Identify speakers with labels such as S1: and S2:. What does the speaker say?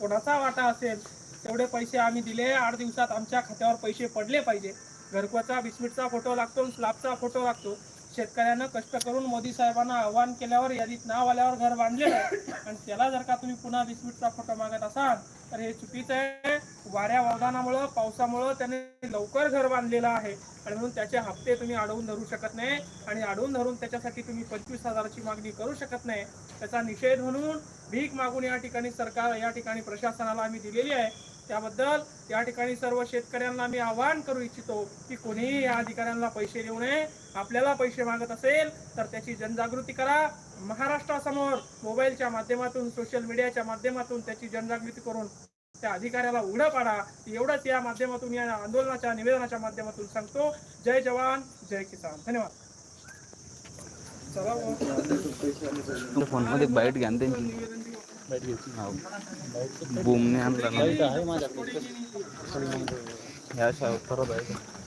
S1: कोणाचा वाटा असेल तेवढे पैसे आम्ही दिले. आठ दिवसात आमच्या खात्यावर पैसे पडले पाहिजे. घरकुचा बिस्मिटचा फोटो लागतो स्लॅबचा फोटो लागतो. शेतकऱ्यानं कष्ट करून मोदी साहेबांना आव्हान केल्यावर यादीत नाव आल्यावर घर बांधलेलं आहे. आणि त्याला जर का तुम्ही पुन्हा बिस्मिटचा फोटो मागत असाल तर हे चुकीचं आहे. वाऱ्या वादनामुळं पावसामुळं त्याने लवकर घर बांधलेलं आहे. आणि म्हणून त्याचे हप्ते तुम्ही अडवून धरू शकत नाही. आणि अडवून धरून त्याच्यासाठी तुम्ही पंचवीस हजाराची मागणी करू शकत नाही. त्याचा निषेध म्हणून भीक मागून या ठिकाणी सरकार या ठिकाणी प्रशासनाला आम्ही दिलेली आहे. त्याबद्दल या ठिकाणी सर्व शेतकऱ्यांना मी आवाहन करू इच्छितो की कोणीही या अधिकाऱ्यांना पैसे देऊ नये आपल्याला पैसे मागत असेल तर त्याची जनजागृती करा महाराष्ट्रासमोर मोबाईलच्या माध्यमातून सोशल मीडियाच्या माध्यमातून त्याची जनजागृती करून त्या अधिकाऱ्याला उघडं पाडा एवढंच या माध्यमातून या आंदोलनाच्या निवेदनाच्या माध्यमातून सांगतो जय जवान जय किसान धन्यवाद चला बुवा.
S2: फोनमध्ये बाईट घ्या त्यांची. हो. बुमने आणला ना ह्या शाळेत परत आहे